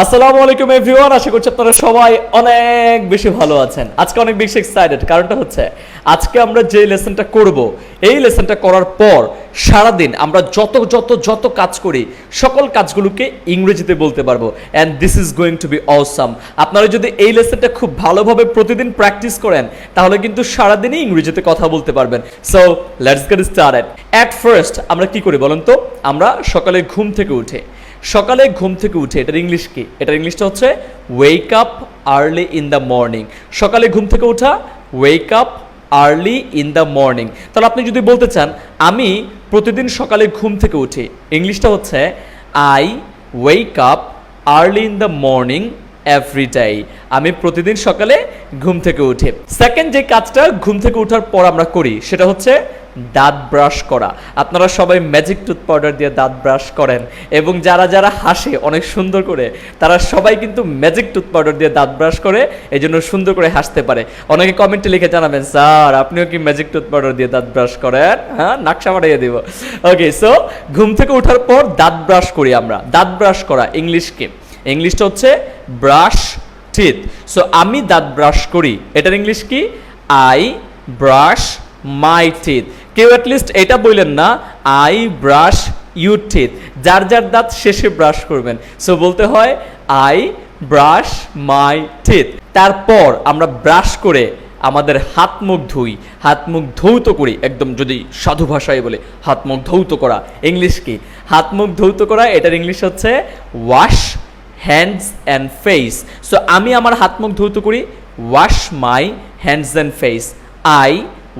আসসালামু আলাইকুম এভরিওয়ান আশা করছি আপনারা সবাই অনেক বেশি ভালো আছেন। আজকে অনেক বেশি এক্সাইটেড কারণটা হচ্ছে, আজকে আমরা যে লেসনটা করব, এই লেসনটা করার পর সারাদিন আমরা যত যত যত কাজ করি, সকল কাজগুলোকে ইংরেজিতে বলতে পারব। And this is going to be awesome আপনারা যদি এই লেসনটা খুব ভালোভাবে প্রতিদিন প্র্যাকটিস করেন, তাহলে কিন্তু সারাদিনই ইংরেজিতে কথা বলতে পারবেন। So let's get started at first আমরা কি করি বলেন তো? আমরা সকালে ঘুম থেকে উঠে সকালে ঘুম থেকে উঠে, এটার ইংলিশ কি? এটার ইংলিশটা হচ্ছে wake up early in the morning সকালে ঘুম থেকে ওঠা wake up early in the morning তাহলে আপনি যদি বলতে চান, আমি প্রতিদিন সকালে ঘুম থেকে উঠি ইংলিশটা হচ্ছে I wake up early in the morning every day আমি প্রতিদিন সকালে ঘুম থেকে উঠি। সেকেন্ড যে কাজটা, ঘুম থেকে ওঠার পর আমরা করি, সেটা হচ্ছে দাঁত ব্রাশ করা। আপনারা সবাই ম্যাজিক টুথ পাউডার দিয়ে দাঁত ব্রাশ করেন এবং যারা যারা হাসে, অনেক সুন্দর করে, তারা সবাই কিন্তু ম্যাজিক টুথ পাউডার দিয়ে দাঁত ব্রাশ করে এই জন্য সুন্দর করে হাসতে পারে। অনেকে কমেন্টে লিখে জানাবেন, স্যার, আপনিও কি ম্যাজিক টুথ পাউডার দিয়ে দাঁত ব্রাশ করেন? হ্যাঁ নাকশা মারিয়ে দিব। ওকে সো ঘুম থেকে ওঠার পর দাঁত ব্রাশ করি আমরা। দাঁত ব্রাশ করা ইংলিশকে ইংলিশটা হচ্ছে ব্রাশ টিথ সো আমি দাঁত ব্রাশ করি। এটার ইংলিশ কি? আই ব্রাশ মাই টিথ কেউ অ্যাটলিস্ট এটা বললেন না আই ব্রাশ ইউ টিথ যার যার দাঁত শেষে ব্রাশ করবেন। সো বলতে হয় আই ব্রাশ মাই টিথ তারপর আমরা ব্রাশ করে আমাদের হাত মুখ ধুই। হাত মুখ ধৌত করি, একদম যদি সাধু ভাষায় বলে, হাত মুখ ধৌত করা। ইংলিশ কি? হাত মুখ ধৌত করা, এটার ইংলিশ হচ্ছে wash hands and face so আমি আমার হাত মুখ ধৌত করি wash my hands and face I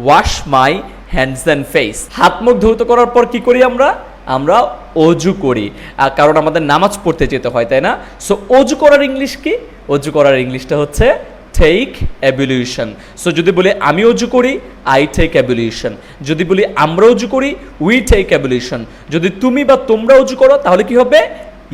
wash my hands and face হাত মুখ ধৌত করার পর কি করি আমরা? আমরা অজু করি। কারণ আমাদের নামাজ পড়তে যেতে হয়, তাই না? সো অজু করার ইংলিশ কি? অজু করার ইংলিশটা হচ্ছে টেক অ্যাবিলিউশন সো যদি বলি আমি অজু করি আই টেক অ্যাবিলিউশন যদি বলি আমরা অজু করি উই টেক অ্যাবিলিউশন যদি তুমি বা তোমরা অজু করো, তাহলে কি হবে?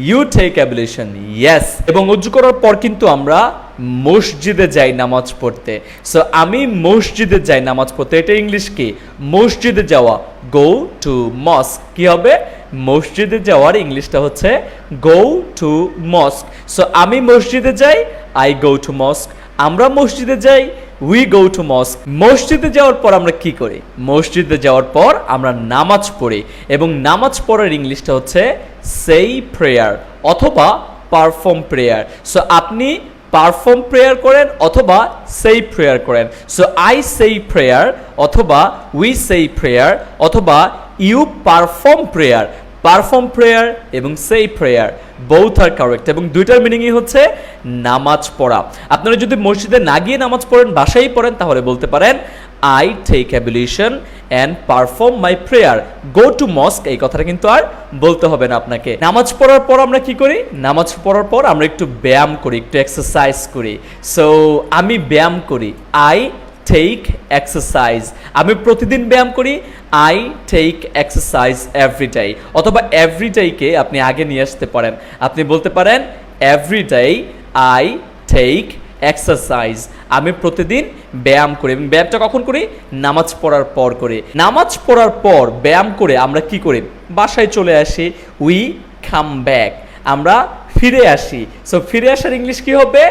ইউ টেক অ্যাবিলিউশন ইয়েস এবং অজু করার পর কিন্তু আমরা মসজিদে যাই নামাজ পড়তে। সো আমি মসজিদে যাই নামাজ পড়তে। এটা ইংলিশ কি? মসজিদে যাওয়া গো টু মস্ক কি হবে? মসজিদে যাওয়ার ইংলিশটা হচ্ছে গো টু মস্ক সো আমি মসজিদে যাই আই গো টু মস্ক আমরা মসজিদে যাই উই গো টু মস্ক মসজিদে যাওয়ার পর আমরা কি করি? মসজিদে যাওয়ার পর আমরা নামাজ পড়ি। এবং নামাজ পড়ার ইংলিশটা হচ্ছে সেই প্রেয়ার অথবা পারফর্ম প্রেয়ার সো আপনি পারফর্ম প্রেয়ার করেন অথবা সেই প্রেয়ার করেন। সো আই সেই প্রেয়ার অথবা উই সেই প্রেয়ার অথবা you perform prayer perform prayer এবং সেই প্রেয়ার বৌথ আর কারেক্ট এবং দুইটার মিনিংই হচ্ছে নামাজ পড়া। আপনারা যদি মসজিদে না গিয়ে নামাজ পড়েন, বাসায় পড়েন, তাহলে বলতে পারেন I take ablution and perform my prayer go to mosque এই কথাটা কিন্তু আর বলতে হবে না আপনাকে। নামাজ পড়ার পর আমরা কি করি? নামাজ পড়ার পর আমরা একটু ব্যায়াম করি, একটু এক্সারসাইজ করি। সো আমি ব্যায়াম করি। আই টেক এক্সারসাইজ আমি প্রতিদিন ব্যায়াম করি। I take exercise every day অথবা এভরি ডেকে আপনি আগে নিয়ে আসতে পারেন। আপনি বলতে পারেন every day I take exercise আমি প্রতিদিন ব্যায়াম করি এবং ব্যায়ামটা কখন করি? নামাজ পড়ার পর করে। নামাজ পড়ার পর ব্যায়াম করে আমরা কি করি? বাসায় চলে আসি উই কাম ব্যাক আমরা ফিরে আসি। সো ফিরে আসার ইংলিশ কি হবে?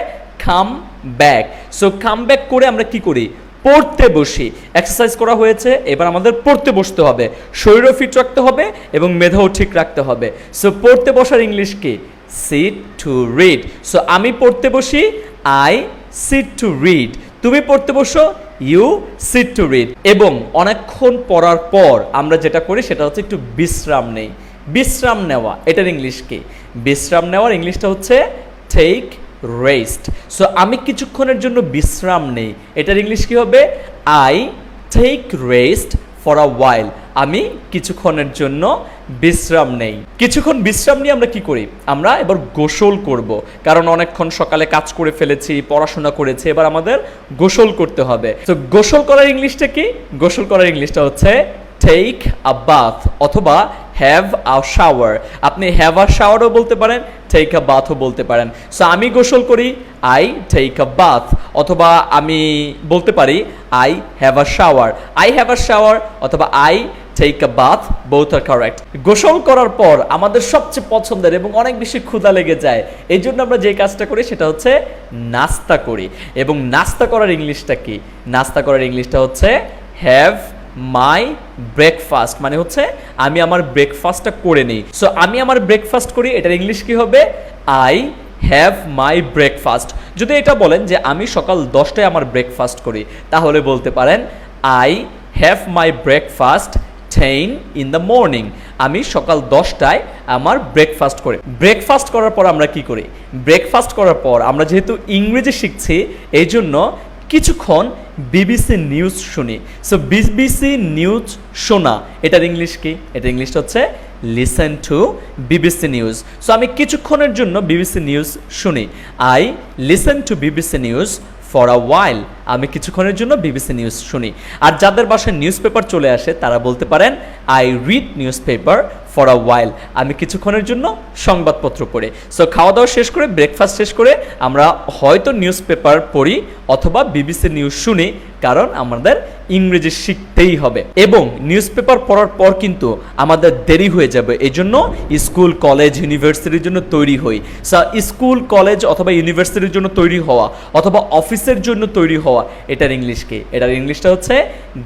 Come back so come back করে আমরা কি করি? পড়তে বসি। এক্সারসাইজ করা হয়েছে, এবার আমাদের পড়তে বসতে হবে। শরীরও ফিট রাখতে হবে এবং মেধাও ঠিক রাখতে হবে। সো পড়তে বসার ইংলিশ কি? সিট টু রিড সো আমি পড়তে বসি আই সিট টু রিড তুমি পড়তে বসো ইউ সিট টু রিড এবং অনেকক্ষণ পড়ার পর আমরা যেটা করি সেটা হচ্ছে একটু বিশ্রাম নেই। বিশ্রাম নেওয়া, এটার ইংলিশ কি? বিশ্রাম নেওয়ার ইংলিশটা হচ্ছে টেক রেস্ট সো আমি কিছুক্ষণের জন্য বিশ্রাম নেই। এটার ইংলিশ কি হবে? I take rest for a while আমি কিছুক্ষণের জন্য বিশ্রাম নেই। কিছুক্ষণ বিশ্রাম নিয়ে আমরা কি করি? আমরা এবার গোসল করব। কারণ অনেকক্ষণ সকালে কাজ করে ফেলেছি, পড়াশোনা করেছি, এবার আমাদের গোসল করতে হবে। তো গোসল করার ইংলিশটা কি? গোসল করার ইংলিশটা হচ্ছে টেক আ বাথ অথবা হ্যাভ আ শাওয়ার আপনি হ্যাভ আ শাওয়ারও বলতে পারেন টেক আ বাথও বলতে পারেন। সো আমি গোসল করি আই টেক আ বাথ অথবা আমি বলতে পারি I have a shower I have a shower অথবা I take a bath both are correct গোসল করার পর আমাদের সবচেয়ে পছন্দের এবং অনেক বেশি ক্ষুধা লেগে যায়, এই জন্য আমরা যে কাজটা করি সেটা হচ্ছে নাস্তা করি। এবং নাস্তা করার ইংলিশটা কি? নাস্তা করার ইংলিশটা হচ্ছে হ্যাভ মাই ব্রেকফাস্ট মানে হচ্ছে আমি আমার ব্রেকফাস্টটা করে নিই। সো আমি আমার ব্রেকফাস্ট করি, এটার ইংলিশ কি হবে? আই হ্যাভ মাই ব্রেকফাস্ট যদি এটা বলেন যে আমি সকাল দশটায় আমার ব্রেকফাস্ট করি, তাহলে বলতে পারেন I have my breakfast ten in the morning আমি সকাল দশটায় আমার ব্রেকফাস্ট করি। ব্রেকফাস্ট করার পর আমরা কি করি? ব্রেকফাস্ট করার পর আমরা যেহেতু ইংরেজি শিখছি এই জন্য কিছুক্ষণ বিবিসি নিউজ শুনি। সো বিবিসি নিউজ শোনা। এটার ইংলিশ কি? এটা ইংলিশটা হচ্ছে listen to BBC news. So আমি কিছুক্ষণের জন্য বিবিসি নিউজ শুনি। I listen to BBC news for a while আমি কিছুক্ষণের জন্য বিবিসি নিউজ শুনি। আর যাদের বাসায় নিউজ পেপার চলে আসে, তারা বলতে পারেন I read newspaper for a while আমি কিছুক্ষণের জন্য সংবাদপত্র পড়ি। সো খাওয়া দাওয়া শেষ করে ব্রেকফাস্ট শেষ করে, আমরা হয়তো নিউজ পেপার পড়ি অথবা বিবিসি নিউজ শুনি, কারণ আমাদের ইংরেজি শিখতেই হবে। এবং নিউজ পেপার পড়ার পর কিন্তু আমাদের দেরি হয়ে যাবে। এই জন্য স্কুল, কলেজ, ইউনিভার্সিটির জন্য তৈরি হই। স্কুল, কলেজ অথবা ইউনিভার্সিটির জন্য তৈরি হওয়া অথবা অফিসের জন্য তৈরি হওয়া এটার ইংলিশ কি? এটার ইংলিশটা হচ্ছে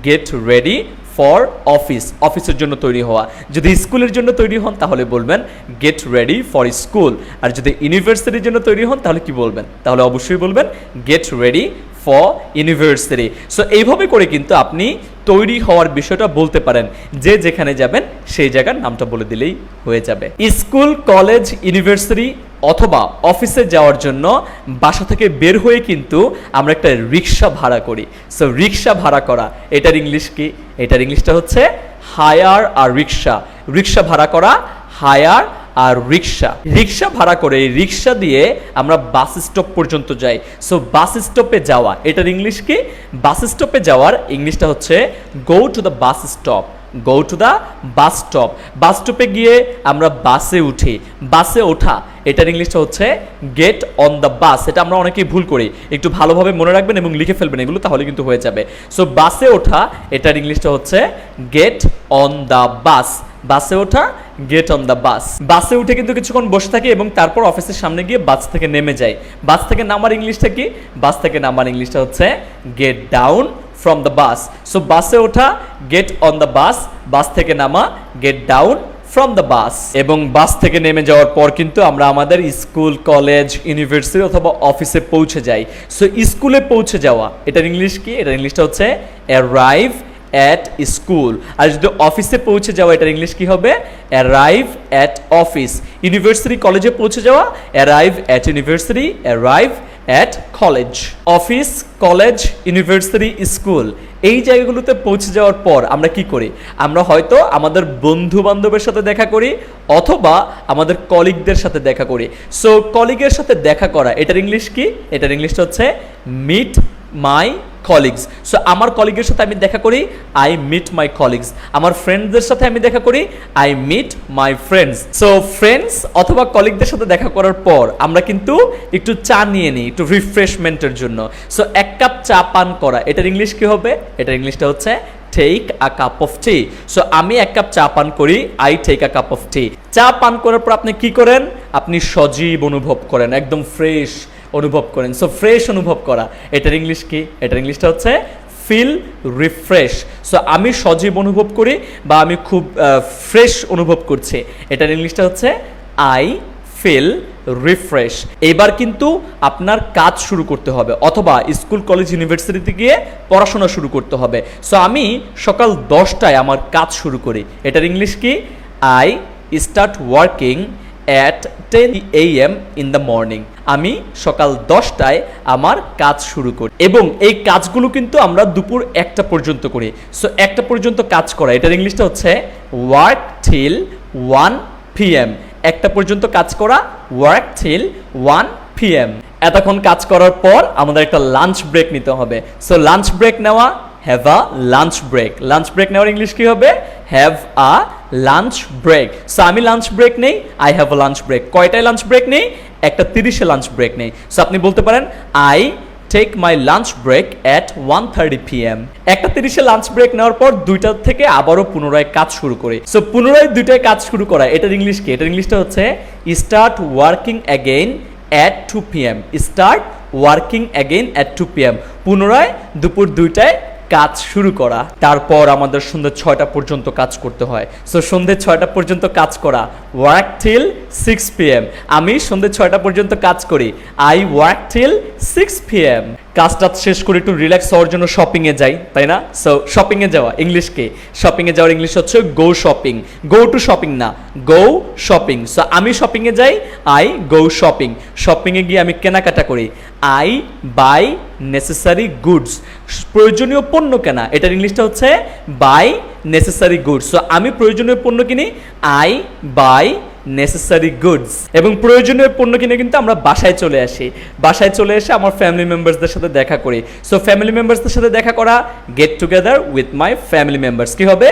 গেট রেডি ফর অফিস অফিসের জন্য তৈরি হওয়া। যদি স্কুলের জন্য তৈরি হন, তাহলে বলবেন গেট রেডি ফর স্কুল আর যদি ইউনিভার্সিটির জন্য তৈরি হন, তাহলে কি বলবেন? তাহলে অবশ্যই বলবেন get ready for university so এইভাবে করে কিন্তু আপনি তৈরি হওয়ার বিষয়টা বলতে পারেন। যে যেখানে যাবেন, সেই জায়গার নামটা বলে দিলেই হয়ে যাবে। স্কুল কলেজ ইউনিভার্সিটি অথবা অফিসে যাওয়ার জন্য বাসা থেকে বের হয়ে কিন্তু আমরা একটা রিক্সা ভাড়া করি। সো রিক্সা ভাড়া করা, এটার ইংলিশ কি? এটার ইংলিশটা হচ্ছে হায়ার আর রিক্সা। রিক্সা ভাড়া করা, হায়ার আর রিক্সা। রিক্সা ভাড়া করে এই রিক্সা দিয়ে আমরা বাস স্টপ পর্যন্ত যাই। সো বাস স্টপে যাওয়া, এটার ইংলিশ কি? বাস স্টপে যাওয়ার ইংলিশটা হচ্ছে go to the bus stop go to the bus stop bus স্টপে গিয়ে আমরা বাসে উঠি। বাসে ওঠা, এটার ইংলিশটা হচ্ছে গেট অন দ্য বাস এটা আমরা অনেকেই ভুল করি। একটু ভালোভাবে মনে রাখবেন এবং লিখে ফেলবেন এগুলো, তাহলে কিন্তু হয়ে যাবে। সো বাসে ওঠা, এটার ইংলিশটা হচ্ছে গেট অন দ্য বাস বাসে ওঠা গেট অন দ্য বাস বাসে উঠে কিন্তু কিছুক্ষণ বসে থাকি এবং তারপর অফিসের সামনে গিয়ে বাস থেকে নেমে যাই। বাস থেকে নামার ইংলিশটা কি? বাস থেকে নামার ইংলিশটা হচ্ছে get down from the bus so বাসে ওঠা get on the bus bus থেকে নামা get down from the bus এবং বাস থেকে নেমে যাওয়ার পর কিন্তু আমরা আমাদের স্কুল কলেজ ইউনিভার্সিটি অথবা অফিসে পৌঁছে যাই। সো স্কুলে পৌঁছে যাওয়া, এটার ইংলিশ কি? এটার ইংলিশটা হচ্ছে অ্যারাইভ অ্যাট স্কুল আর যদি অফিসে পৌঁছে যাওয়া, এটার ইংলিশ কি হবে? অ্যারাইভ অ্যাট অফিস ইউনিভার্সিটি কলেজে পৌঁছে যাওয়া arrive at university arrive at college office college university school এই জায়গাগুলোতে পৌঁছে যাওয়ার পর আমরা কি করি? আমরা হয়তো আমাদের বন্ধু বান্ধবের সাথে দেখা করি অথবা আমাদের কলিগদের সাথে দেখা করি। সো কলিগের সাথে দেখা করা, এটার ইংলিশ কি? এটার ইংলিশটা হচ্ছে মিট মাই কলিগস সো আমার কলিগের সাথে আমি দেখা করি আই মিট মাই কলিগস আমার ফ্রেন্ডসদের সাথে আমি দেখা করি I meet my friends so friends অথবা কলিগদের সাথে দেখা করার পর আমরা কিন্তু একটু চা নিয়ে নিই, একটু রিফ্রেশমেন্টের জন্য. সো এক কাপ চা পান করা, এটার ইংলিশ কি হবে? এটার ইংলিশটা হচ্ছে take a cup of tea so আমি এক কাপ চা পান করি I take a cup of tea চা পান করার পর আপনি কি করেন? আপনি সজীব অনুভব করেন, একদম ফ্রেশ অনুভব করেন। সো ফ্রেশ অনুভব করা। এটার ইংলিশ কি? এটার ইংলিশটা হচ্ছে ফিল রিফ্রেশ সো আমি সজীব অনুভব করি বা আমি খুব ফ্রেশ অনুভব করছি। এটার ইংলিশটা হচ্ছে আই ফিল রিফ্রেশ এবার কিন্তু আপনার কাজ শুরু করতে হবে অথবা স্কুল, কলেজ, ইউনিভার্সিটিতে গিয়ে পড়াশোনা শুরু করতে হবে। সো আমি সকাল দশটায় আমার কাজ শুরু করি। এটার ইংলিশ কি? I start working at ten A M in the morning আমি সকাল দশটায় আমার কাজ শুরু করি। এবং এই কাজগুলো কিন্তু আমরা দুপুর একটা পর্যন্ত করি। সো একটা পর্যন্ত কাজ করা। এটার ইংলিশটা হচ্ছে ওয়ার্ক থিল ওয়ান পিএম একটা পর্যন্ত কাজ করা ওয়ার্ক থিল ওয়ান পিএম এতক্ষণ কাজ করার পর আমাদের একটা লাঞ্চ ব্রেক নিতে হবে। সো লাঞ্চ ব্রেক নেওয়া have a lunch break lunch break নেওয়ার ইংলিশ কি হবে? Have a lunch break so আমি লাঞ্চ ব্রেক নেই আই হ্যাভ লাঞ্চ ব্রেক কয়টায় লাঞ্চ ব্রেক নেই? একটা তিরিশে লাঞ্চ ব্রেক নেই। সো আপনি বলতে পারেন I take my lunch break at one thirty P M একটা তিরিশে লাঞ্চ ব্রেক নেওয়ার পর দুইটা থেকে আবারও পুনরায় কাজ শুরু করে। সো পুনরায় দুইটায় কাজ শুরু করা এটার ইংলিশ কি? এটার ইংলিশটা হচ্ছে start working again at two P M start working again at two P M পুনরায় দুপুর দুইটায় কাজ শুরু করা, তারপর আমাদের সন্ধ্যে ছয়টা পর্যন্ত কাজ করতে হয়। সো সন্ধ্যে ছয়টা পর্যন্ত কাজ করা work till six P M আমি সন্ধ্যে ছয়টা পর্যন্ত কাজ করি I work till six P M কাজটা শেষ করে একটু রিল্যাক্স হওয়ার জন্য শপিংয়ে যাই, তাই না? সো শপিংয়ে যাওয়া ইংলিশকে শপিংয়ে যাওয়ার ইংলিশ হচ্ছে go shopping go to shopping না গো শপিং সো আমি শপিংয়ে যাই আই গো শপিং শপিংয়ে গিয়ে আমি কেনাকাটা করি। আই বাই নেসেসারি গুডস প্রয়োজনীয় পণ্য কেনা, এটার ইংলিশটা হচ্ছে বাই নেসেসারি গুডস সো আমি প্রয়োজনীয় পণ্য কিনি আই বাই নেসেসারি গুডস এবং প্রয়োজনীয় পণ্য কিনে কিন্তু আমরা বাসায় চলে আসি। বাসায় চলে এসে আমার ফ্যামিলি মেম্বার্সদের সাথে দেখা করি। সো ফ্যামিলি মেম্বার্সদের সাথে দেখা করা get together with my family members কি হবে?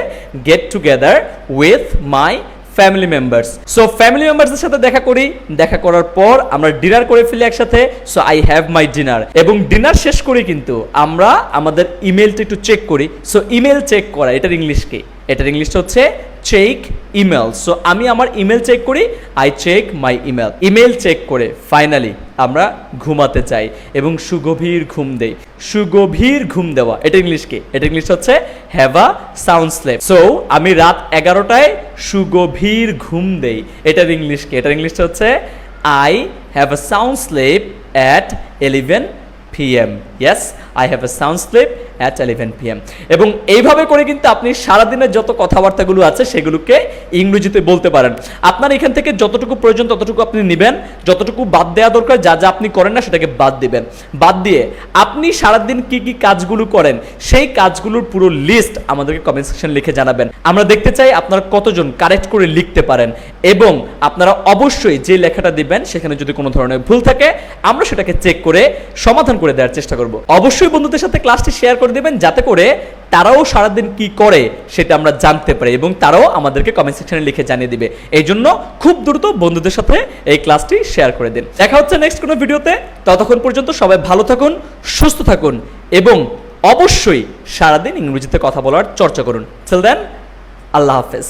Get together with my family members so family মেম্বার্সদের সাথে দেখা করি। দেখা করার পর আমরা ডিনার করে ফেলি একসাথে। So I have my dinner এবং ডিনার শেষ করি কিন্তু আমরা আমাদের ইমেলটা একটু চেক করি। সো ইমেল চেক করা, এটার ইংলিশ কি? এটার ইংলিশটা হচ্ছে চেক ইমেল সো আমি আমার ইমেল চেক করি I check my email email check করে ফাইনালি আমরা ঘুমাতে চাই এবং সুগভীর ঘুম দেই। সুগভীর ঘুম দেওয়া, এটা ইংলিশ কি? এটা ইংলিশ হচ্ছে have a sound sleep so আমি রাত এগারোটায় সুগভীর ঘুম দেই। এটার ইংলিশ কি? এটার ইংলিশটা হচ্ছে I have a sound sleep at eleven PM yes I have a sound sleep at eleven PM এবং এইভাবে করে কিন্তু আপনি সারাদিনের যত কথাবার্তাগুলো আছে সেগুলোকে ইংরেজিতে বলতে পারেন। আপনার এখান থেকে যতটুকু প্রয়োজন ততটুকু আপনি নেবেন। যতটুকু বাদ দেওয়া দরকার, যা যা আপনি করেন না সেটাকে বাদ দিবেন। বাদ দিয়ে আপনি সারাদিন কি কি কাজগুলো করেন, সেই কাজগুলোর পুরো লিস্ট আমাদেরকে কমেন্ট সেকশন লিখে জানাবেন। আমরা দেখতে চাই আপনারা কতজন কারেক্ট করে লিখতে পারেন এবং আপনারা অবশ্যই যে লেখাটা দিবেন সেখানে যদি কোনো ধরনের ভুল থাকে, আমরা সেটাকে চেক করে সমাধান করে দেওয়ার চেষ্টা করব। অবশ্যই বন্ধুদের সাথে ক্লাসটি শেয়ার করে দিবেন, যাতে করে তারাও সারাদিন কি করে সেটা আমরা জানতে পারি এবং তারাও আমাদেরকে কমেন্ট সেকশনে লিখে জানিয়ে দিবে। এই জন্য খুব দ্রুত বন্ধুদের সাথে এই ক্লাসটি শেয়ার করে দিন। দেখা হচ্ছে নেক্সট কোনো ভিডিওতে। ততক্ষণ পর্যন্ত সবাই ভালো থাকুন, সুস্থ থাকুন এবং অবশ্যই সারাদিন ইংরেজিতে কথা বলার চর্চা করুন। দেন আল্লাহ হাফেজ।